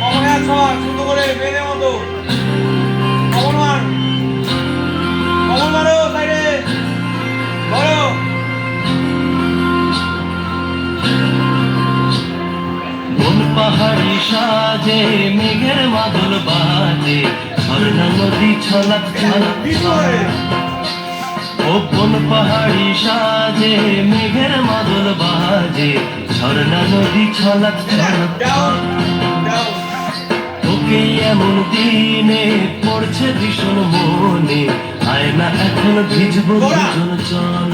কমনে আছো শুধু করে মেনে মতো কমন মার কমন মারো সাইডে ধরো পাহাড়ি সাজে, মেঘের মাদল বাজে, ঝর্ণা নদী ছলাক ও কোন পাহাড়ি সাজে, মেঘের মাদল বাজে ঝর্ণা নদী ছলাক ছলাক তোকে এমন দিনে পড়ছে ভীষণ মনে আয় না এখন ভিজবো। দুজন চল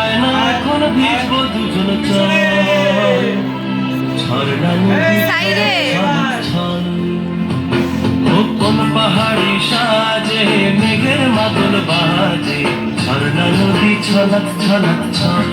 আয় না এখন ভিজবো দুজন চল ঝর্ণা নদী। ছলাক ছল কোন পাহাড়ি সাজে মেঘের মাদল বাজে ঝর্ণা নদী ছলাক ছলাক ছল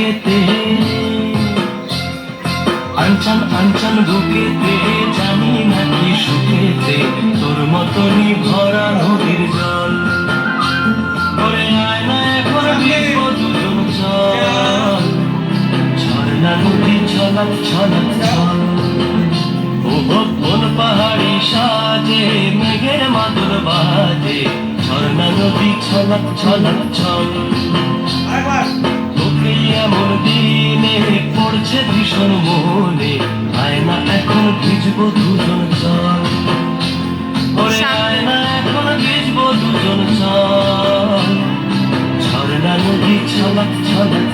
বুকেতে আনচান আনচান বুকেতে জানি না কি সুখেতে তোর মতনই ভরা নদীর জল ওরে আয় না এখন দুজন চল ঝর্ণা নদী ছলক ছলক চল ও কোন পাহাড়ি সাজে মেঘের মাদুর বাজে ঝর্ণা নদী ছলক ছলক আরেকবার তোকে এমন দিনে পড়ছে ভীষণ মনে। আয় না এখন ভিজবো দুজন চল ওরে আয় এখন ভিজবো দুজন চল ঝর্ণা নদী ছলক ছলক